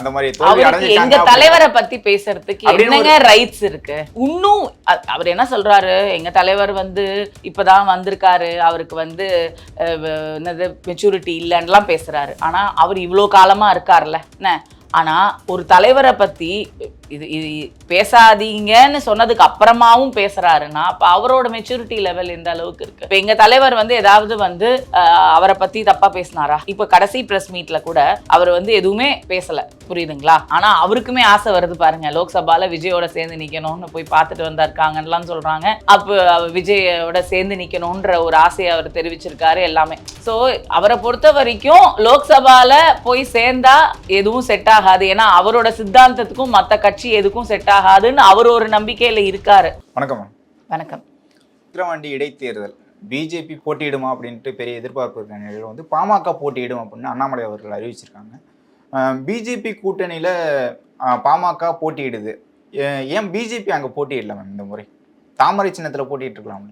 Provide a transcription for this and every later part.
அந்த மாதிரி எங்க தலைவரை பத்தி பேசுறதுக்கு என்னங்க ரைட்ஸ் இருக்கு? இன்னும் அவர் என்ன சொல்றாரு? எங்க தலைவர் வந்து இப்பதான் வந்திருக்காரு. அவருக்கு வந்து என்னது மெச்சூரிட்டி இல்லைன்னுலாம் பேசுறாரு. ஆனா அவர் இவ்வளோ காலமா இருக்கார்ல என்ன? ஆனா ஒரு தலைவரை பத்தி இது இது பேசாதீங்கன்னு சொன்னதுக்கு அப்புறமாவும் பேசுறாருன்னா அப்ப அவரோட மெச்சூரிட்டி லெவல் எந்த அளவுக்கு இருக்கு? இப்ப எங்க தலைவர் வந்து ஏதாவது வந்து அவரை பத்தி தப்பா பேசினாரா? இப்ப கடைசி பிரஸ் மீட்ல கூட அவர் வந்து எதுவுமே பேசல. புரியுதுங்களா? ஆனா அவருக்குமே ஆசை வருது பாருங்க. லோக்சபால விஜயோட சேர்ந்து நிக்கணும்னு போய் பார்த்துட்டு வந்திருக்காங்கலாம் சொல்றாங்க. அப்ப விஜயோட சேர்ந்து நிக்கணும்ன்ற ஒரு ஆசையை அவர் தெரிவிச்சிருக்காரு எல்லாமே. சோ அவரை பொறுத்த வரைக்கும் லோக்சபால போய் சேர்ந்தா எதுவும் செட் ஆகாது. ஏன்னா அவரோட சித்தாந்தத்துக்கும் மத்த கட்சி எதுக்கும் செட் ஆகாதுன்னு அவர் ஒரு நம்பிக்கையில இருக்காரு. வணக்கம் வணக்கம். விக்கிரவாண்டி இடைத்தேர்தல் பிஜேபி போட்டியிடுமா அப்படின்ட்டு பெரிய எதிர்பார்ப்பு இருக்க நிலையில் வந்து பாமக போட்டியிடும் அப்படின்னு அண்ணாமலை அவர்கள் அறிவிச்சிருக்காங்க. பிஜேபி கூட்டணியில் பாமக போட்டியிடுது. ஏன் பிஜேபி அங்கே போட்டியிடல மேம் இந்த முறை? தாமரை சின்னத்தில் போட்டிட்டு இருக்கலாம்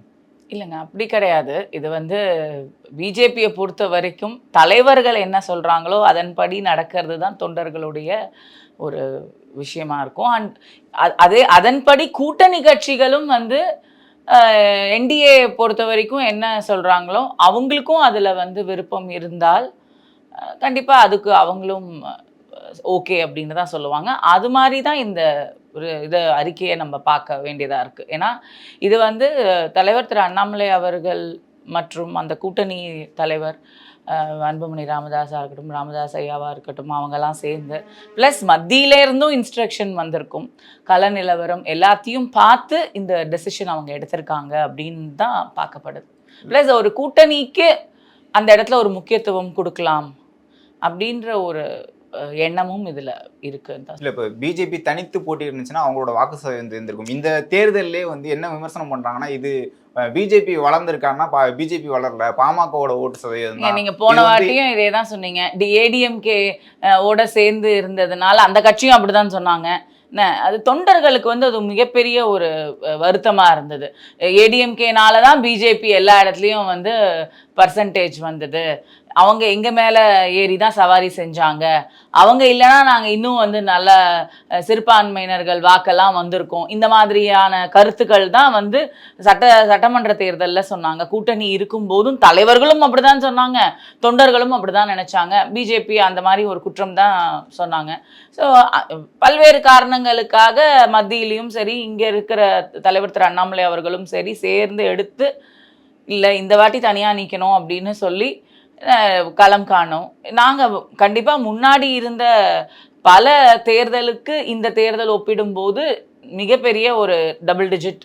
இல்லைங்க அப்படி கிடையாது. இது வந்து பிஜேபியை பொறுத்த வரைக்கும் தலைவர்கள் என்ன சொல்கிறாங்களோ அதன்படி நடக்கிறது தான் தொண்டர்களுடைய ஒரு விஷயமா இருக்கும். அண்ட் அதே அதன்படி கூட்டணி கட்சிகளும் வந்து என்டிஏ பொறுத்த வரைக்கும் என்ன சொல்கிறாங்களோ அவங்களுக்கும் அதில் வந்து விருப்பம் இருந்தால் கண்டிப்பாக அதுக்கு அவங்களும் ஓகே அப்படின்னு தான் சொல்லுவாங்க. அது மாதிரி தான் இந்த ஒரு இதை அறிக்கையை நம்ம பார்க்க வேண்டியதாக இருக்குது ஏன்னா இது வந்து தலைவர் திரு அண்ணாமலை அவர்கள் மற்றும் அந்த கூட்டணி தலைவர் அன்புமணி ராமதாஸாக இருக்கட்டும் ராமதாஸ் ஐயாவாக இருக்கட்டும் அவங்கெல்லாம் சேர்ந்து ப்ளஸ் மத்தியிலேருந்தும் இன்ஸ்ட்ரக்ஷன் வந்திருக்கும். கல நிலவரம் எல்லாத்தையும் பார்த்து இந்த டெசிஷன் அவங்க எடுத்திருக்காங்க அப்படின்னு தான் பார்க்கப்படுது. ப்ளஸ் ஒரு கூட்டணிக்கு அந்த இடத்துல ஒரு முக்கியத்துவம் கொடுக்கலாம் அப்படின்ற ஒரு எண்ணமும் இதுல இருக்குன்னு தான் இல்லை இப்போ பிஜேபி தனித்து போட்டி இருந்துச்சுன்னா அவங்களோட வாக்கு சதவீதம் இருந்திருக்கும். இந்த தேர்தல்லே வந்து என்ன விமர்சனம் பண்றாங்கன்னா இது பிஜேபி வளர்ந்துருக்காங்கன்னா பிஜேபி வளரல பாமகவோட ஓட்டு சதவீதம் நீங்க போன வாட்டியும் இதே தான் சொன்னீங்க. டி ஏடிஎம்கே ஓட சேர்ந்து இருந்ததுனால அந்த கட்சியும் அப்படிதான் சொன்னாங்க. அது தொண்டர்களுக்கு வந்து அது மிகப்பெரிய ஒரு அஹ், வருத்தமா இருந்தது. ஏடிஎம்கேனால தான் பிஜேபி எல்லா இடத்துலையும் வந்து பர்சன்டேஜ் வந்தது. அவங்க எங்கள் மேலே ஏறி தான் சவாரி செஞ்சாங்க. அவங்க இல்லைன்னா நாங்கள் இன்னும் வந்து நல்ல சிறுபான்மையினர்கள் வாக்கெல்லாம் வந்திருக்கோம். இந்த மாதிரியான கருத்துக்கள் தான் வந்து சட்ட சட்டமன்ற தேர்தலில் சொன்னாங்க. கூட்டணி இருக்கும் போதும் தலைவர்களும் அப்படிதான் சொன்னாங்க. தொண்டர்களும் அப்படிதான் நினச்சாங்க. பிஜேபி அந்த மாதிரி ஒரு குற்றம் தான் சொன்னாங்க. ஸோ பல்வேறு காரணங்களுக்காக மத்தியிலையும் சரி இங்கே இருக்கிற தலைவர் திரு அண்ணாமலை அவர்களும் சரி சேர்ந்து எடுத்து இல்லை இந்த வாட்டி தனியா நிக்கணும் அப்படின்னு சொல்லி களம் காணோம். நாங்க கண்டிப்பா முன்னாடி இருந்த பல தேர்தலுக்கு இந்த தேர்தல் ஒப்பிடும்போது மிகப்பெரிய ஒரு டபுள் டிஜிட்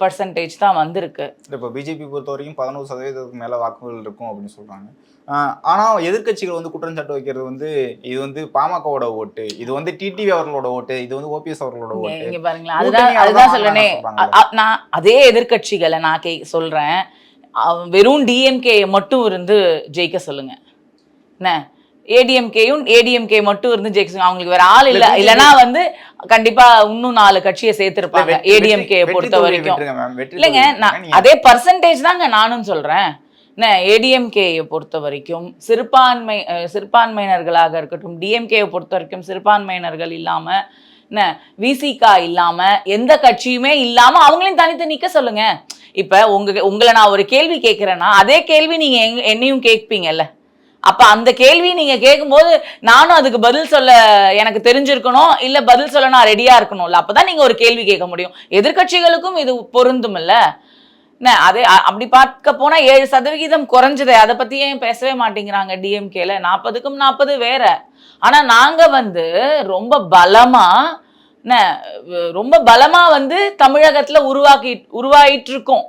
பர்சன்டேஜ் தான் வந்திருக்கு. இப்போ பிஜேபி பொறுத்த வரைக்கும் பதினோரு சதவீதத்துக்கு மேல வாக்குகள் இருக்கும் அப்படின்னு சொல்றாங்க. ஆஹ் ஆனா எதிர்க்கட்சிகள் வந்து குற்றச்சாட்டு வைக்கிறது வந்து இது வந்து பாமகவோட ஓட்டு இது வந்து டிடிவி அவர்களோட ஓட்டு இது வந்து ஓபிஎஸ் அவர்களோட ஓட்டு. பாருங்களேன் அதுதான் அதுதான் அ- நான் அதே எதிர்க்கட்சிகளை நான் கே சொல்றேன். அவ- வெறும் டிஎம்கே மட்டும் இருந்து ஜெயிக்க சொல்லுங்க. என்ன? ஏடிஎம்கேயும் ஏடிஎம்கே மட்டும் இருந்து ஜெயிக்க சொல்லுங்க. அவங்களுக்கு வேற ஆள் இல்ல இல்லனா வந்து கண்டிப்பா இன்னும் நாலு கட்சியை சேர்த்திருப்பாங்க. ஏடிஎம்கே பொறுத்த வரைக்கும். இல்லைங்க அதே பர்சன்டேஜ் தாங்க நானும் சொல்றேன். என்ன ஏடிஎம்கேயை பொறுத்த வரைக்கும் சிறுபான்மை சிறுபான்மையினர்களாக இருக்கட்டும் டிஎம்கேயை பொறுத்த வரைக்கும் சிறுபான்மையினர்கள் இல்லாம என்ன விசிகா இல்லாம எந்த கட்சியுமே இல்லாம அவங்களையும் தனித்து நிக்க சொல்லுங்க. இப்போ உங்க உங்களை நான் ஒரு கேள்வி கேட்குறேன்னா அதே கேள்வி நீங்கள் எங் என்னையும் கேட்பீங்கல்ல? அப்போ அந்த கேள்வி நீங்கள் கேட்கும்போது நானும் அதுக்கு பதில் சொல்ல எனக்கு தெரிஞ்சிருக்கணும் இல்லை பதில் சொல்ல நான் ரெடியாக இருக்கணும்ல? அப்பதான் நீங்கள் ஒரு கேள்வி கேட்க முடியும். எதிர்க்கட்சிகளுக்கும் இது பொருந்தும் இல்லை என்ன அதே அப்படி பார்க்க போனால் ஏழு சதவிகிதம் குறைஞ்சது. அதை பத்தி ஏன் பேசவே மாட்டேங்கிறாங்க டிஎம்கேல நாற்பதுக்கும் நாற்பது வேற. ஆனால் நாங்கள் வந்து ரொம்ப பலமாக என்ன ரொம்ப பலமாக வந்து தமிழகத்தில் உருவாக்கி உருவாயிட்டு இருக்கோம்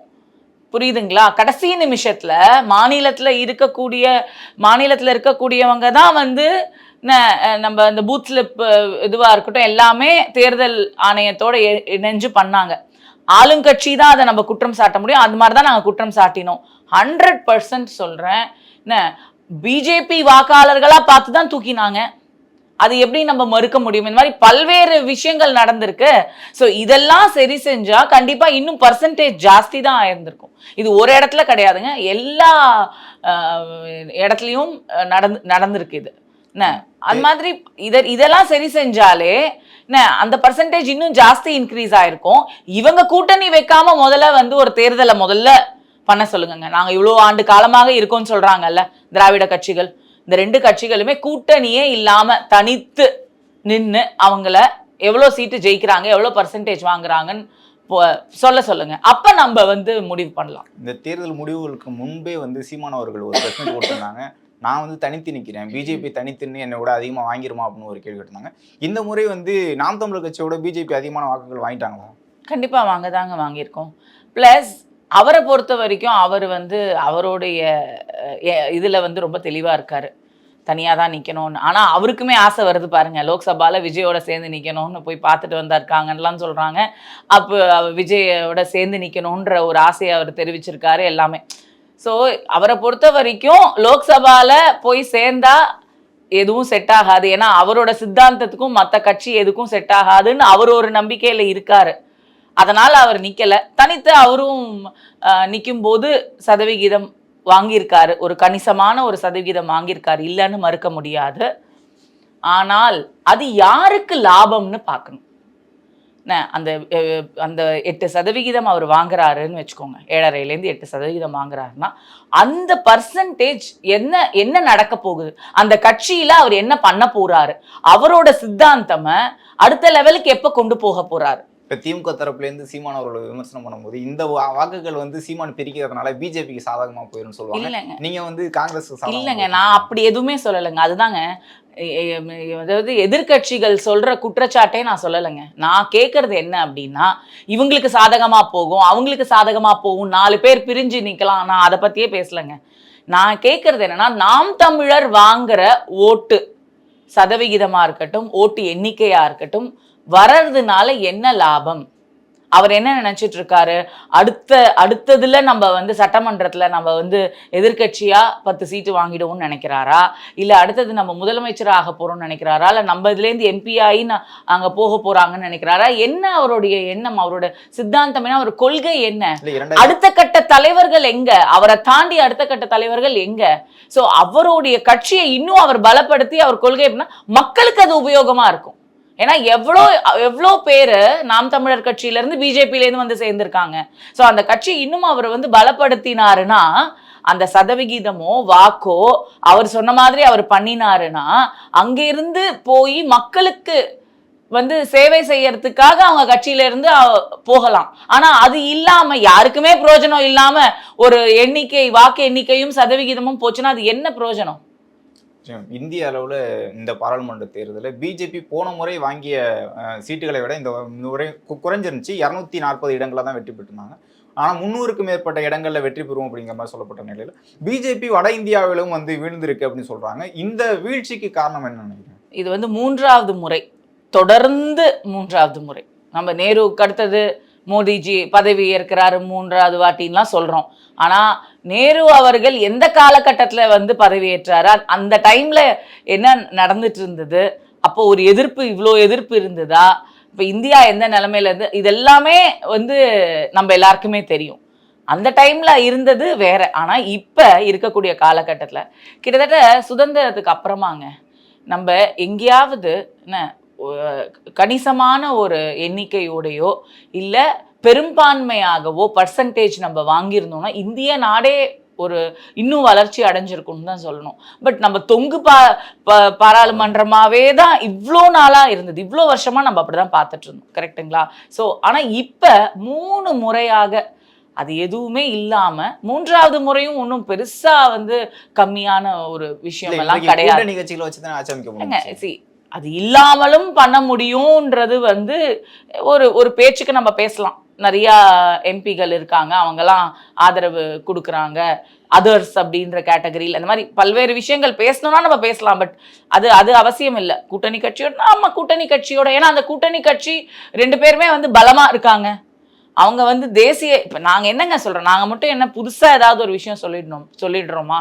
புரியுதுங்களா? கடைசி நிமிஷத்தில் மாநிலத்தில் இருக்கக்கூடிய மாநிலத்தில் இருக்கக்கூடியவங்க தான் வந்து நம்ம இந்த பூத் ஸ்லிப் இதுவாக இருக்கட்டும் எல்லாமே தேர்தல் ஆணையத்தோட இணைஞ்சு பண்ணாங்க. ஆளுங்கட்சி தான் அதை நம்ம குற்றம் சாட்ட முடியும். அது மாதிரி தான் நாங்கள் குற்றம் சாட்டினோம். ஹண்ட்ரட் பர்சன்ட் சொல்கிறேன் என்ன பிஜேபி வாக்காளர்களாக பார்த்து தான் தூக்கினாங்க. அது எப்படி நம்ம மறுக்க முடியும்? இந்த மாதிரி பல்வேறு விஷயங்கள் நடந்திருக்கு. ஸோ இதெல்லாம் சரி செஞ்சா கண்டிப்பா இன்னும் பர்சன்டேஜ் ஜாஸ்தி தான் ஆயிருந்திருக்கும். இது ஒரு இடத்துல கிடையாதுங்க. எல்லா இடத்துலையும் நடந்து நடந்திருக்கு இது. என்ன? அது மாதிரி இத இதெல்லாம் சரி செஞ்சாலே என்ன? அந்த பர்சன்டேஜ் இன்னும் ஜாஸ்தி இன்க்ரீஸ் ஆயிருக்கும். இவங்க கூட்டணி வைக்காம முதல்ல வந்து ஒரு தேர்தலை முதல்ல பண்ண சொல்லுங்கங்க. நாங்கள் இவ்வளோ ஆண்டு காலமாக இருக்கோம்னு சொல்றாங்கல்ல திராவிட கட்சிகள். இந்த ரெண்டு கட்சிகளுமே கூட்டணியே இல்லாம தனித்து நின்னு அவங்கள எவ்வளோ சீட்டு ஜெயிக்கிறாங்க எவ்வளோ பர்சன்டேஜ் வாங்குறாங்கன்னு சொல்ல சொல்லுங்க. அப்ப நம்ம வந்து முடிவு பண்ணலாம். இந்த தேர்தல் முடிவுகளுக்கு முன்பே வந்து சீமான் அவர்கள் ஒரு பிரச்சனை கொடுத்திருந்தாங்க நான் வந்து தனித்து நிற்கிறேன் பிஜேபி தனித்துன்னு என்னை விட அதிகமாக வாங்கிருமா அப்படின்னு ஒரு கேள்வி கேட்டிருந்தாங்க. இந்த முறை வந்து நாம் தமிழர் கட்சியோட பிஜேபி அதிகமான வாக்குகள் வாங்கிட்டாங்களா? கண்டிப்பா வாங்க தாங்க வாங்கியிருக்கோம். ப்ளஸ் அவரை பொறுத்த வரைக்கும் அவர் வந்து அவருடைய இதில் வந்து ரொம்ப தெளிவாக இருக்கார். தனியாக தான் நிற்கணும்னு ஆனால் அவருக்குமே ஆசை வருது பாருங்க. லோக்சபாவில் விஜயோட சேர்ந்து நிற்கணும்னு போய் பார்த்துட்டு வந்திருக்காங்கலாம் சொல்கிறாங்க அப்போ அவர் விஜயோட சேர்ந்து நிற்கணுன்ற ஒரு ஆசையை அவர் தெரிவிச்சிருக்காரு எல்லாமே. ஸோ அவரை பொறுத்த வரைக்கும் லோக்சபாவில் போய் சேர்ந்தா எதுவும் செட் ஆகாது. ஏன்னா அவரோட சித்தாந்தத்துக்கும் மற்ற கட்சி எதுக்கும் செட் ஆகாதுன்னு அவர் ஒரு நம்பிக்கையில் இருக்காரு. அதனால அவர் நிக்கல. தனித்து அவரும் நிற்கும் போது சதவிகிதம் வாங்கியிருக்காரு. ஒரு கணிசமான ஒரு சதவிகிதம் வாங்கியிருக்காரு. இல்லைன்னு மறுக்க முடியாது. ஆனால் அது யாருக்கு லாபம்னு பார்க்கணும். என்ன, அந்த அந்த எட்டு சதவிகிதம் அவர் வாங்குறாருன்னு வச்சுக்கோங்க. ஏழரைலேருந்து எட்டு சதவிகிதம் வாங்குறாருன்னா அந்த பர்சன்டேஜ் என்ன என்ன நடக்க போகுது? அந்த கட்சியில் அவர் என்ன பண்ண போறாரு? அவரோட சித்தாந்தமை அடுத்த லெவலுக்கு எப்போ கொண்டு போக போறாரு? இப்போ திமுக தரப்புலேருந்து சீமான் அவர்களை விமர்சனம் பண்ணும்போது இந்த வாக்குகள் வந்து சீமான் பிரிக்கிறதுனால பிஜேபிக்கு சாதகமாக போயிரும்னு சொல்லுவாங்க. இல்லைங்க. நீங்க வந்து காங்கிரஸ் இல்லைங்க நான் அப்படி எதுவுமே சொல்லலைங்க. அதுதாங்க. அதாவது எதிர்க்கட்சிகள் சொல்ற குற்றச்சாட்டே நான் சொல்லலைங்க. நான் கேட்கறது என்ன அப்படின்னா இவங்களுக்கு சாதகமா போகும் அவங்களுக்கு சாதகமா போகும் நாலு பேர் பிரிஞ்சு நிக்கலாம். நான் அதை பத்தியே பேசலைங்க. நான் கேட்கறது என்னன்னா நாம் தமிழர் வாங்குற ஓட்டு சதவிகிதமா இருக்கட்டும் ஓட்டு எண்ணிக்கையா இருக்கட்டும் வர்றதுனால என்ன லாபம்? அவர் என்ன நினைச்சிட்டு இருக்காரு அடுத்த அடுத்ததுல நம்ம வந்து சட்டமன்றத்துல நம்ம வந்து எதிர்க்கட்சியா பத்து சீட்டு வாங்கிடுவோம்னு நினைக்கிறாரா? இல்ல அடுத்தது நம்ம முதலமைச்சர் ஆக போறோம்னு நினைக்கிறாரா? இல்ல நம்ம இதுல இருந்து எம்பி ஆகி அங்க போக போறாங்கன்னு நினைக்கிறாரா? என்ன அவருடைய எண்ணம்? அவரோட சித்தாந்தம் என்ன? அவர் கொள்கை என்ன? அடுத்த கட்ட தலைவர்கள் எங்க? அவரை தாண்டி அடுத்த கட்ட தலைவர்கள் எங்க? சோ அவருடைய கட்சியை இன்னும் அவர் பலப்படுத்தி அவர் கொள்கை எப்படின்னா மக்களுக்கு அது உபயோகமா இருக்கும். ஏன்னா எவ்வளோ எவ்வளோ பேர் நாம் தமிழர் கட்சியிலேருந்து பிஜேபியிலேருந்து வந்து சேர்ந்துருக்காங்க. ஸோ அந்த கட்சி இன்னும் அவர் வந்து பலப்படுத்தினாருன்னா அந்த சதவிகிதமோ வாக்கோ அவர் சொன்ன மாதிரி அவர் பண்ணினாருன்னா அங்கிருந்து போய் மக்களுக்கு வந்து சேவை செய்யறதுக்காக அவங்க கட்சியில இருந்து போகலாம். ஆனா அது இல்லாம யாருக்குமே பிரயோஜனம் இல்லாம ஒரு எண்ணிக்கை வாக்கு எண்ணிக்கையும் சதவிகிதமும் போச்சுன்னா அது என்ன பிரயோஜனம் இந்திய அளவில் இந்த பாராளுமன்ற தேர்தலில் பிஜேபி போன முறை வாங்கிய சீட்டுகளை விட இந்த முறை குறைஞ்சிருந்துச்சு. இரநூத்தி நாற்பது இடங்களில் தான் வெற்றி பெற்றிருந்தாங்க. ஆனால் முந்நூறுக்கும் மேற்பட்ட இடங்களில் வெற்றி பெறுவோம் அப்படிங்கிற மாதிரி சொல்லப்பட்ட நிலையில் பிஜேபி வட இந்தியாவிலும் வந்து வீழ்ந்திருக்கு அப்படின்னு சொல்கிறாங்க இந்த வீழ்ச்சிக்கு காரணம் என்ன நினைக்கிறேன் இது வந்து மூன்றாவது முறை. தொடர்ந்து மூன்றாவது முறை. நம்ம நேருவுக்கு அடுத்தது மோடிஜி பதவி ஏற்கிறாரு மூன்றாவது வாட்டின்லாம் சொல்கிறோம் ஆனால் நேரு அவர்கள் எந்த காலகட்டத்தில் வந்து பதவியேற்றாரா அந்த டைமில் என்ன நடந்துட்டு இருந்தது அப்போ ஒரு எதிர்ப்பு இவ்வளோ எதிர்ப்பு இருந்ததா? இப்போ இந்தியா எந்த நிலமையில இருந்து இதெல்லாமே வந்து நம்ம எல்லாருக்குமே தெரியும். அந்த டைமில் இருந்தது வேற. ஆனால் இப்போ இருக்கக்கூடிய காலகட்டத்தில் கிட்டத்தட்ட சுதந்திரத்துக்கு அப்புறமாங்க நம்ம எங்கேயாவது என்ன கணிசமான ஒரு எண்ணிக்கையோடையோ இல்லை பெரும்பான்மையாகவோ பர்சன்டேஜ் நம்ம வாங்கியிருந்தோம்னா இந்திய நாடே ஒரு இன்னும் வளர்ச்சி அடைஞ்சிருக்கும்னு தான் சொல்லணும். பட் நம்ம தொங்கு பா பா- பாராளுமன்றமாவே தான் இவ்வளோ நாளா இருந்தது. இவ்வளோ வருஷமா நம்ம அப்படிதான் பார்த்துட்டு இருந்தோம். கரெக்ட்டுங்களா ஸோ ஆனா இப்ப மூணு முறையாக அது எதுவுமே இல்லாம மூன்றாவது முறையும் ஒன்றும் பெருசா வந்து கம்மியான ஒரு விஷயம் எல்லாம் கிடையாது கூட்டணி கட்சிகளை வச்சு தான் ஆட்சி அமைக்க ஏங்க, முடியும் see, அது இல்லாமலும் பண்ண முடியும்ன்றது வந்து ஒரு ஒரு பேச்சுக்கு நம்ம பேசலாம். நிறையா எம்பிகள் இருக்காங்க. அவங்கெல்லாம் ஆதரவு கொடுக்குறாங்க. அதர்ஸ் அப்படின்ற கேட்டகரியில் அந்த மாதிரி பல்வேறு விஷயங்கள் பேசணும்னா நம்ம பேசலாம். பட் அது அது அவசியம் இல்லை. கூட்டணி கட்சியோட நம்ம கூட்டணி கட்சியோட. ஏன்னா அந்த கூட்டணி கட்சி ரெண்டு பேருமே வந்து பலமாக இருக்காங்க. அவங்க வந்து தேசிய இப்போ நாங்கள் என்னங்க சொல்கிறோம் நாங்கள் மட்டும் என்ன புதுசாக ஏதாவது ஒரு விஷயம் சொல்லிடணும் சொல்லிடுறோமா?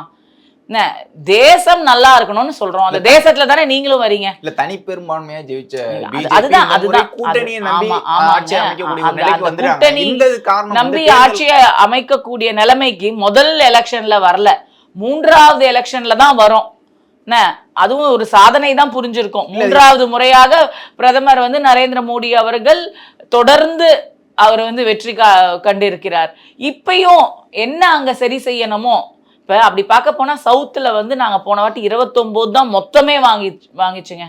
என்ன தேசம் நல்லா இருக்கணும்னு சொல்றோம். அந்த தேசத்துல தானே நீங்களும் வரீங்க? இல்ல தனி பெரும்பான்மையா ஜெயிச்ச அதுதான், அதுதான். கூட்டணி நம்பி ஆட்சியை அமைக்கக்கூடிய நிலைமைக்கு முதல் எலெக்ஷன்ல வரல. மூன்றாவது எலெக்ஷன்ல தான் வரும். என்ன அதுவும் ஒரு சாதனை தான் புரிஞ்சிருக்கும். மூன்றாவது முறையாக பிரதமர் வந்து நரேந்திர மோடி அவர்கள் தொடர்ந்து அவர் வந்து வெற்றி கண்டிருக்கிறார். இப்பயும் என்ன அங்க சரி செய்யணுமோ இப்ப அப்படி பார்க்க போனா சவுத்துல வந்து நாங்க போன வாட்டி இருபத்தொம்போது தான் மொத்தமே வாங்கி வாங்கிச்சுங்க.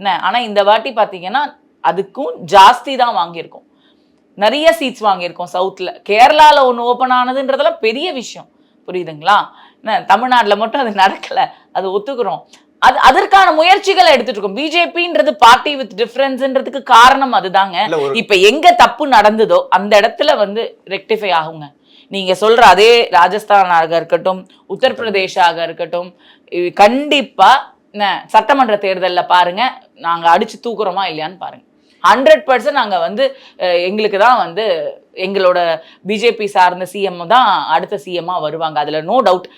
என்ன? ஆனா இந்த வாட்டி பாத்தீங்கன்னா அதுக்கும் ஜாஸ்தி தான் வாங்கியிருக்கோம். நிறைய சீட்ஸ் வாங்கியிருக்கோம் சவுத்தில். கேரளாவில் ஒன்று ஓப்பன் ஆனதுன்றதெல்லாம் பெரிய விஷயம். புரியுதுங்களா? என்ன? தமிழ்நாட்டில் மட்டும் அது நடக்கலை. அது ஒத்துக்கிறோம். அது அதற்கான முயற்சிகளை எடுத்துட்டு இருக்கோம். பிஜேபின்றது பார்ட்டி வித் டிஃபரன்ஸ்ன்றதுக்கு காரணம் அதுதாங்க. இப்ப எங்க தப்பு நடந்ததோ அந்த இடத்துல வந்து ரெக்டிஃபை ஆகுங்க. நீங்க சொல்ற அதே ராஜஸ்தானாக இருக்கட்டும் உத்தரப்பிரதேஷாக இருக்கட்டும் கண்டிப்பா சட்டமன்ற தேர்தல்ல பாருங்க நாங்க அடிச்சு தூக்குறோமா இல்லையான்னு பாருங்க. ஹண்ட்ரட் பர்சன்ட் நாங்க வந்து எங்களுக்கு தான் வந்து எங்களோட பிஜேபி சார்ந்த சிஎம் தான் அடுத்த சிஎம்மா வருவாங்க. அதுல no doubt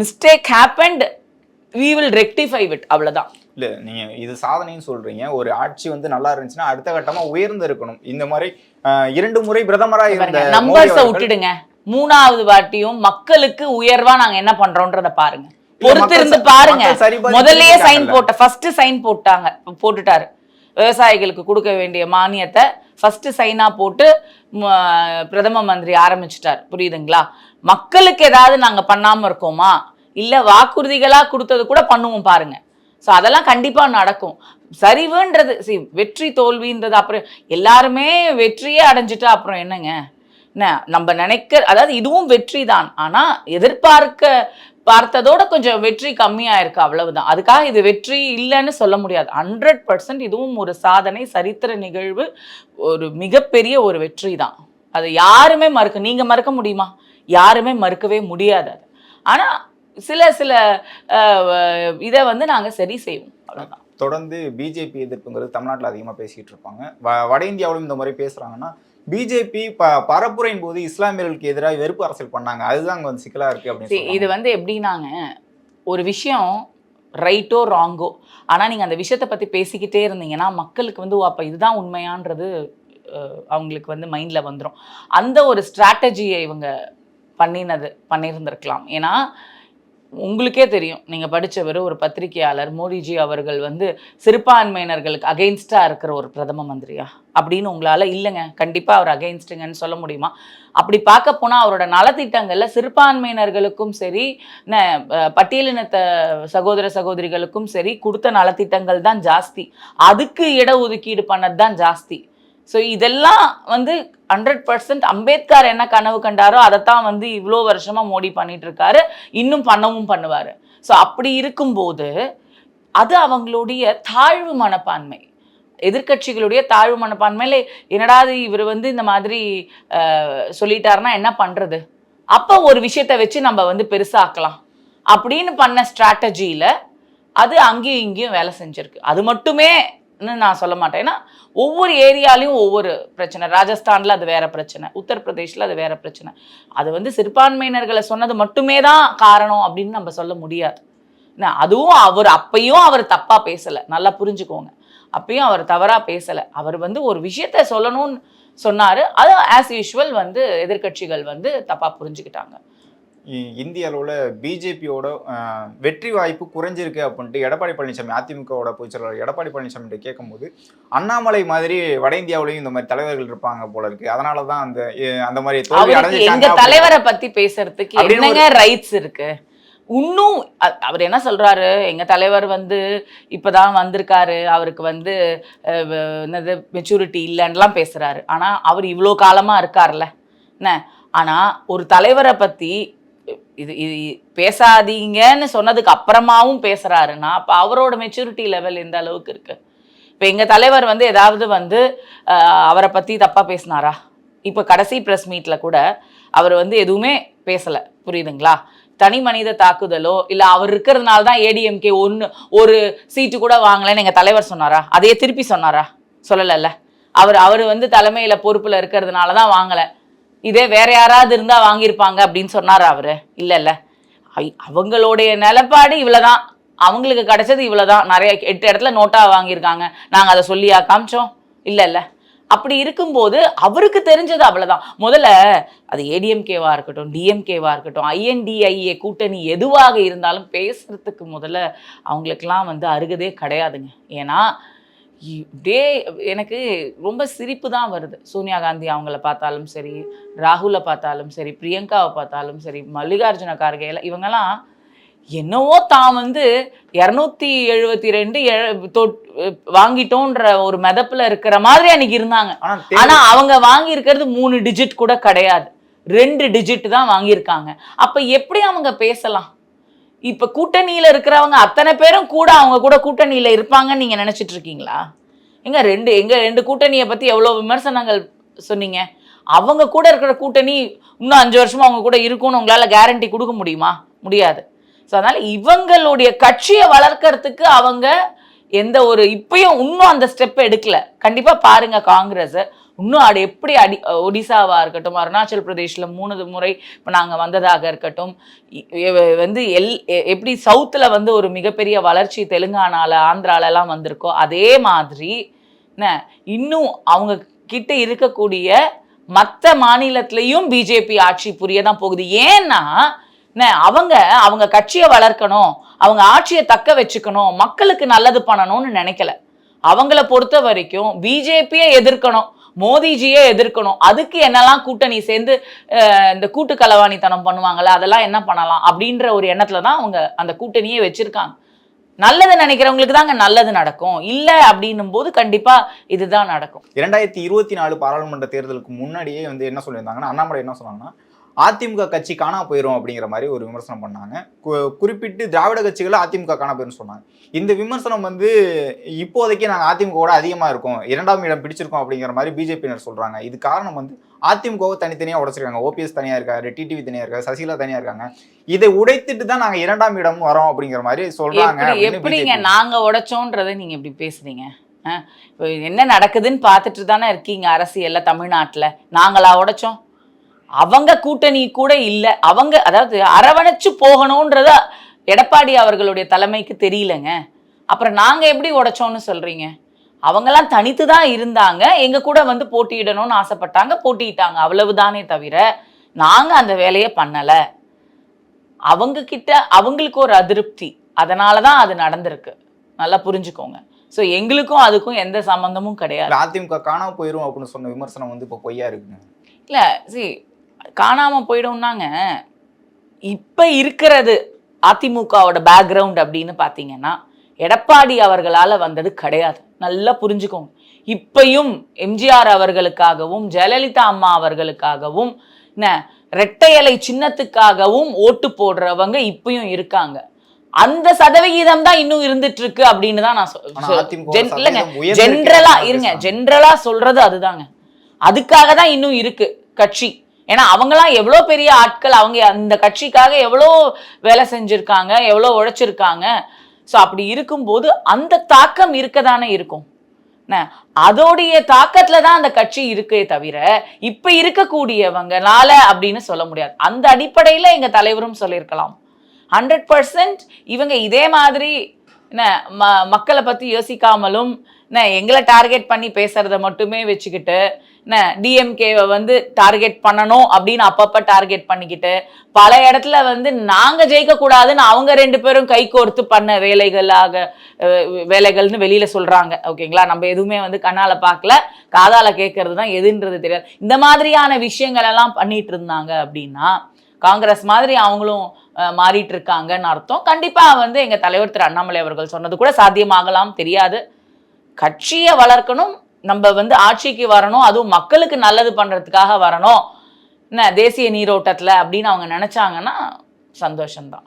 mistake happened we will rectify it அவ்வளவுதான். இல்ல நீங்க இது சாதனைன்னு சொல்றீங்க. ஒரு ஆட்சி வந்து நல்லா இருந்துச்சுன்னா அடுத்த கட்டமா உயர்ந்து இருக்கணும் இந்த மாதிரி இரண்டு முறை பிரதமரா இருந்த நம்பர்ஸ விட்டுடுங்க. மூணாவது வாட்டியும் மக்களுக்கு உயர்வா நாங்க என்ன பண்றோம்ன்றத பாருங்க. இல்ல, பொறுத்து மக்கள் இருந்து ச- பாருங்க. முதல்லயே சைன். போட்ட ஃபர்ஸ்ட் சைன் போட்டாங்க போட்டுட்டாரு. விவசாயிகளுக்கு கொடுக்க வேண்டிய மானியத்தை ஃபர்ஸ்ட் சைனா போட்டு பிரதம மந்திரி ஆரம்பிச்சிட்டார். புரியுதுங்களா? மக்களுக்கு ஏதாவது நாங்க பண்ணாம இருக்கோமா? இல்ல வாக்குறுதிகளா கொடுத்தது கூட பண்ணுவோம் பாருங்க. ஸோ அதெல்லாம் கண்டிப்பா நடக்கும். சரிவுன்றது see வெற்றி தோல்வின்றது அப்புறம் எல்லாருமே வெற்றியே அடைஞ்சிட்டா அப்புறம் என்னங்க? என்ன நம்ம நினைக்க அதாவது இதுவும் வெற்றி தான் ஆனால் எதிர்பார்க்க பார்த்ததோட கொஞ்சம் வெற்றி கம்மியாக இருக்கு அவ்வளவுதான். அதுக்காக இது வெற்றி இல்லைன்னு சொல்ல முடியாது. ஹண்ட்ரட் பர்சன்ட் இதுவும் ஒரு சாதனை சரித்திர நிகழ்வு ஒரு மிகப்பெரிய ஒரு வெற்றி தான் அது யாருமே மறுக்க நீங்கள் மறுக்க முடியுமா? யாருமே மறுக்கவே முடியாது அது. ஆனால் சில சில இதை வந்து நாங்கள் சரி செய்வோம். அவ்வளோதான் தொடர்ந்து பிஜேபி எதிர்ப்புங்கிறது தமிழ்நாட்டில் அதிகமாக பேசிக்கிட்டு இருப்பாங்க. வ- வட இந்தியாவிலும் இந்த மாதிரி பேசுறாங்கன்னா பிஜேபி ப பரப்புரையின் போது இஸ்லாமியர்களுக்கு எதிராக வெறுப்பு அரசியல் பண்ணாங்க. அதுதான் அங்க வந்து சிக்கலா இருக்கு அப்படின்னு இது. வந்து எப்படின்னாங்க ஒரு விஷயம் ரைட்டோ ராங்கோ ஆனா நீங்க அந்த விஷயத்தை பத்தி பேசிக்கிட்டே இருந்தீங்கன்னா மக்களுக்கு வந்து அப்ப இதுதான் உண்மையான்றது அவங்களுக்கு வந்து மைண்ட்ல வந்துரும். அந்த ஒரு ஸ்ட்ராட்டஜியை இவங்க பண்ணினது பண்ணியிருந்திருக்கலாம். ஏன்னா உங்களுக்கே தெரியும். நீங்கள் படித்தவர் ஒரு பத்திரிகையாளர் மோடிஜி அவர்கள் வந்து சிறுபான்மையினர்களுக்கு அகெயின்ஸ்டாக இருக்கிற ஒரு பிரதம மந்திரியா? அப்படின்னு உங்களால் இல்லைங்க. கண்டிப்பாக அவர் அகெயின்ஸ்டுங்கன்னு சொல்ல முடியுமா? அப்படி பார்க்க போனால் அவரோட நலத்திட்டங்களில் சிறுபான்மையினர்களுக்கும் சரி பட்டியலினத்த சகோதர சகோதரிகளுக்கும் சரி கொடுத்த நலத்திட்டங்கள் தான் ஜாஸ்தி. அதுக்கு இட ஒதுக்கீடு பண்ணது தான் ஜாஸ்தி. ஸோ இதெல்லாம் வந்து ஹண்ட்ரட் பர்சன்ட் அம்பேத்கர் என்ன கனவு கண்டாரோ அதைத்தான் வந்து இவ்வளோ வருஷமாக மோடி பண்ணிட்டு இருக்காரு இன்னும் பண்ணவும் பண்ணுவார். ஸோ அப்படி இருக்கும்போது அது அவங்களுடைய தாழ்வு மனப்பான்மை. எதிர்க்கட்சிகளுடைய தாழ்வு மனப்பான்மையில் என்னடா இது இவர் வந்து இந்த மாதிரி சொல்லிட்டாருன்னா என்ன பண்ணுறது அப்போ ஒரு விஷயத்தை வச்சு நம்ம வந்து பெருசாக்கலாம். அப்படின்னு பண்ண ஸ்ட்ராட்டஜியில் அது அங்கேயும் இங்கேயும் வேலை செஞ்சுருக்கு. அது மட்டுமே நான் சொல்ல மாட்டேன். ஏன்னா ஒவ்வொரு ஏரியாலையும் ஒவ்வொரு பிரச்சனை. ராஜஸ்தானில் அது வேற பிரச்சனை. உத்தரப்பிரதேஷில் அது வேற பிரச்சனை. அது வந்து சிறுபான்மையினர்களை சொன்னது மட்டுமே தான் காரணம் அப்படின்னு நம்ம சொல்ல முடியாது. என்ன, அதுவும் அவர் அப்பயும் அவர் தப்பாக பேசலை. நல்லா புரிஞ்சுக்கோங்க. அப்பயும் அவர் தவறாக பேசலை. அவர் வந்து ஒரு விஷயத்த சொல்லணும்னு சொன்னார். அது ஆஸ் யூஷுவல் வந்து எதிர்க்கட்சிகள் வந்து தப்பாக புரிஞ்சுக்கிட்டாங்க. இந்திய அளவில் பிஜேபியோட வெற்றி வாய்ப்பு குறைஞ்சிருக்கு அப்படின்ட்டு எடப்பாடி பழனிசாமி அதிமுகவோட பொதுச் செயலாளர் எடப்பாடி பழனிசாமி கேட்கும்போது அண்ணாமலை மாதிரி வட இந்தியாவிலையும் இந்த மாதிரி தலைவர்கள் இருப்பாங்க போல இருக்கு. அதனால தான் அந்த அந்த மாதிரி தோல்வி அப்படின்னு- தலைவரை பத்தி பேசுறதுக்கு என்னங்க ரைட்ஸ் இருக்கு? இன்னும் அவர் என்ன சொல்றாரு? எங்க தலைவர் வந்து இப்பதான் வந்திருக்காரு. அவருக்கு வந்து என்னது மெச்சூரிட்டி இல்லைன்னுலாம் பேசுறாரு. ஆனா அவர் இவ்வளோ காலமா இருக்கார்ல என்ன? ஆனா ஒரு தலைவரை பத்தி இது இது பேசாதீங்கன்னு சொன்னதுக்கு அப்புறமாவும் பேசுறாருன்னா அப்போ அவரோட மெச்சூரிட்டி லெவல் எந்த அளவுக்கு இருக்கு? இப்போ எங்கள் தலைவர் வந்து ஏதாவது வந்து அவரை பற்றி தப்பாக பேசினாரா? இப்போ கடைசி ப்ரெஸ் மீட்டில் கூட அவர் வந்து எதுவுமே பேசலை. புரியுதுங்களா? தனி மனித தாக்குதலோ இல்லை அவர் இருக்கிறதுனால தான் ஏடிஎம்கே ஒன்று ஒரு சீட்டு கூட வாங்கலைன்னு எங்கள் தலைவர் சொன்னாரா? அதையே திருப்பி சொன்னாரா? சொல்லலைல்ல. அவர் அவர் வந்து தலைமையில் பொறுப்பில் இருக்கிறதுனால தான் வாங்கலை. இதே வேற யாராவது இருந்தா வாங்கியிருப்பாங்க அப்படின்னு சொன்னார் அவரு? இல்ல இல்ல. ஐ- அவங்களுடைய நிலப்பாடு இவ்வளவுதான். அவங்களுக்கு கிடைச்சது இவ்வளவுதான். நிறைய எட்டு இடத்துல நோட்டா வாங்கியிருக்காங்க. நாங்க அதை சொல்லியா காமிச்சோம். இல்ல இல்ல. அப்படி இருக்கும்போது அவருக்கு தெரிஞ்சது அவ்வளவுதான். முதல்ல அது ஏடிஎம்கேவா இருக்கட்டும் டிஎம்கேவா இருக்கட்டும் ஐஎன்டிஐஏ கூட்டணி எதுவாக இருந்தாலும் பேசுறதுக்கு முதல்ல அவங்களுக்கெல்லாம் வந்து அருகதே கிடையாதுங்க. ஏன்னா இப்படியே எனக்கு ரொம்ப சிரிப்பு தான் வருது. சோனியா காந்தி அவங்கள பார்த்தாலும் சரி ராகுலை பார்த்தாலும் சரி பிரியங்காவை பார்த்தாலும் சரி மல்லிகார்ஜுன கார்கேல இவங்கெல்லாம் என்னவோ தான் வந்து இரநூத்தி எழுபத்தி ரெண்டு வாங்கிட்டோன்ற ஒரு மெதப்புல இருக்கிற மாதிரி அன்னைக்கு இருந்தாங்க. ஆனா ஆனா தேர்தல் அவங்க வாங்கி இருக்கிறது மூணு டிஜிட் கூட கிடையாது. ரெண்டு டிஜிட் தான் வாங்கியிருக்காங்க. அப்ப எப்படி அவங்க பேசலாம்? இப்ப கூட்டணியில இருக்கிறவங்க அத்தனை பேரும் கூட அவங்க கூட கூட்டணியில இருப்பாங்கன்னு நீங்க நினைச்சிட்டு இருக்கீங்களா? எங்க ரெண்டு எங்க ரெண்டு கூட்டணியை பத்தி எவ்வளவு விமர்சனங்கள் சொன்னீங்க? அவங்க கூட இருக்கிற கூட்டணி இன்னும் அஞ்சு வருஷமா அவங்க கூட இருக்கும்னு உங்களால கேரண்டி கொடுக்க முடியுமா? முடியாது. ஸோ அதனால இவங்களுடைய கட்சியை வளர்க்கறதுக்கு அவங்க எந்த ஒரு இப்பயும் இன்னும் அந்த ஸ்டெப் எடுக்கல. கண்டிப்பா பாருங்க காங்கிரஸ். இன்னும் அது எப்படி அடி ஒடிசாவாக இருக்கட்டும் அருணாச்சல் பிரதேஷில் மூணு முறை இப்போ நாங்கள் வந்ததாக இருக்கட்டும் வந்து எல் எ- எப்படி சவுத்தில் வந்து ஒரு மிகப்பெரிய வளர்ச்சி தெலுங்கானால ஆந்திராலெல்லாம் வந்திருக்கோ அதே மாதிரி என்ன இன்னும் அவங்க கிட்ட இருக்கக்கூடிய மற்ற மாநிலத்திலையும் பிஜேபி ஆட்சி புரிய தான் போகுது. ஏன்னா என்ன, அவங்க அவங்க கட்சியை வளர்க்கணும் அவங்க ஆட்சியை தக்க வச்சுக்கணும் மக்களுக்கு நல்லது பண்ணணும்னு நினைக்கல. அவங்கள பொறுத்த வரைக்கும் பிஜேபியை எதிர்க்கணும். மோதிஜியே எதிர்க்கணும். அதுக்கு என்னெல்லாம் கூட்டணி சேர்ந்து இந்த கூட்டு கலவாணித்தனம் பண்ணுவாங்களே அதெல்லாம் என்ன பண்ணலாம் அப்படின்ற ஒரு எண்ணத்துல தான் அவங்க அந்த கூட்டணியே வச்சிருக்காங்க. நல்லது நினைக்கிறவங்களுக்கு தாங்க நல்லது நடக்கும். இல்லை அப்படின்னும் போது கண்டிப்பா இதுதான் நடக்கும். இரண்டாயிரத்தி இருபத்தி நாலு பாராளுமன்ற தேர்தலுக்கு முன்னாடியே வந்து என்ன சொல்லியிருந்தாங்கன்னா அண்ணாமலை என்ன சொன்னாங்கன்னா அதிமுக கட்சி காணா போயிரும் அப்படிங்கிற மாதிரி ஒரு விமர்சனம் பண்ணாங்க. குறிப்பிட்டு திராவிட கட்சிகளை அதிமுக காணா போயிரும் சொன்னாங்க. இந்த விமர்சனம் வந்து இப்போதைக்கு நாங்கள் அதிமுக கூட அதிகமாக இருக்கோம். இரண்டாம் இடம் பிடிச்சிருக்கோம் அப்படிங்கிற மாதிரி பிஜேபியினர் சொல்றாங்க. இது காரணம் வந்து அதிமுகவை தனித்தனியாக உடைச்சிருக்காங்க. ஓபிஎஸ் தனியாக இருக்காரு டிடிவி தனியாக இருக்காரு சசிகலா தனியாக இருக்காங்க. இதை உடைத்துட்டு தான் நாங்கள் இரண்டாம் இடம் வரோம் அப்படிங்கிற மாதிரி அப்படின்னு எப்படிங்க BJP. நாங்க உடைச்சோன்றதை நீங்க இப்படி பேசுறீங்க? இப்போ என்ன நடக்குதுன்னு பார்த்துட்டு தானே இருக்கீங்க அரசியல்ல தமிழ்நாட்டுல. நாங்களா உடைச்சோம்? அவங்க கூட்டணி கூட இல்ல. அவங்க அதாவது அரவணைச்சு போகணும்ன்றத எடப்பாடி அவர்களுடைய தலைமைக்கு தெரியலங்க. அப்புறம் நாங்க எப்படி உடைச்சோம்னு சொல்றீங்க? அவங்கெல்லாம் தனித்து தான் இருந்தாங்க. எங்க கூட வந்து போட்டியிடணும்னு ஆசைப்பட்டாங்க போட்டியிட்டாங்க. அவ்வளவுதானே தவிர நாங்க அந்த வேலையை பண்ணல. அவங்க கிட்ட அவங்களுக்கு ஒரு அதிருப்தி. அதனால தான் அது நடந்திருக்கு. நல்லா புரிஞ்சுக்கோங்க. ஸோ எங்களுக்கும் அதுக்கும் எந்த சம்பந்தமும் கிடையாது. அதிமுக காணாம போயிரும் அப்படின்னு சொன்ன விமர்சனம் வந்து இப்போ பொய்யா இருக்குங்க. இல்லை சி காணாம போயிடும்னாங்க. இப்போ இருக்கிறது அதிமுகவோட பேக்ரவுண்ட் அப்படின்னு பார்த்தீங்கன்னா எடப்பாடி அவர்களால வந்தது கிடையாது. நல்லா புரிஞ்சுக்கோங்க. இப்பயும் எம்ஜிஆர் அவர்களுக்காகவும் ஜெயலலிதா அம்மா அவர்களுக்காகவும் என்ன ரெட்டை இலை சின்னத்துக்காகவும் ஓட்டு போடுறவங்க இப்பயும் இருக்காங்க. அந்த சதவிகிதம் தான் இன்னும் இருந்துட்டு இருக்கு அப்படின்னு தான் நான் இல்லைங்க ஜென்ரலா இருங்க. ஜென்ரலா சொல்றது அதுதாங்க. அதுக்காக தான் இன்னும் இருக்கு கட்சி. ஏன்னா அவங்களாம் எவ்வளோ பெரிய ஆட்கள் அவங்க அந்த கட்சிக்காக எவ்வளோ வேலை செஞ்சுருக்காங்க எவ்வளோ உழைச்சிருக்காங்க. ஸோ அப்படி இருக்கும்போது அந்த தாக்கம் இருக்க தானே இருக்கும். என்ன, அதோடைய தாக்கத்துல தான் அந்த கட்சி இருக்கே தவிர இப்ப இருக்கக்கூடியவங்கனால அப்படின்னு சொல்ல முடியாது. அந்த அடிப்படையில எங்க தலைவரும் சொல்லியிருக்கலாம். ஹண்ட்ரட் பர்சன்ட் இவங்க இதே மாதிரி என்ன ம மக்களை பத்தி யோசிக்காமலும் என்ன எங்களை டார்கெட் பண்ணி பேசுறத மட்டுமே வச்சுக்கிட்டு என்ன டிஎம்கேவை வந்து டார்கெட் பண்ணணும் அப்படின்னு அப்பப்ப டார்கெட் பண்ணிக்கிட்டு பல இடத்துல வந்து நாங்க ஜெயிக்க கூடாதுன்னு அவங்க ரெண்டு பேரும் கை கோர்த்து பண்ண வேலைகளாக வேலைகள்னு வெளியில சொல்றாங்க. ஓகேங்களா? நம்ம எதுவுமே வந்து கண்ணால பார்க்கல காதால கேட்கறது தான் எதுன்றது தெரியாது. இந்த மாதிரியான விஷயங்கள் எல்லாம் பண்ணிட்டு இருந்தாங்க அப்படின்னா காங்கிரஸ் மாதிரி அவங்களும் மாறிட்டு இருக்காங்கன்னு அர்த்தம். கண்டிப்பா வந்து எங்க தலைவர் திரு அண்ணாமலை அவர்கள் சொன்னது கூட சாத்தியமாகலாம் தெரியாது. கட்சியை வளர்க்கணும் நம்ம வந்து ஆட்சிக்கு வரணும் அதுவும் மக்களுக்கு நல்லது பண்ணுறதுக்காக வரணும். என்ன தேசிய நீரோட்டத்தில் அப்படின்னு அவங்க நினச்சாங்கன்னா சந்தோஷம்தான்.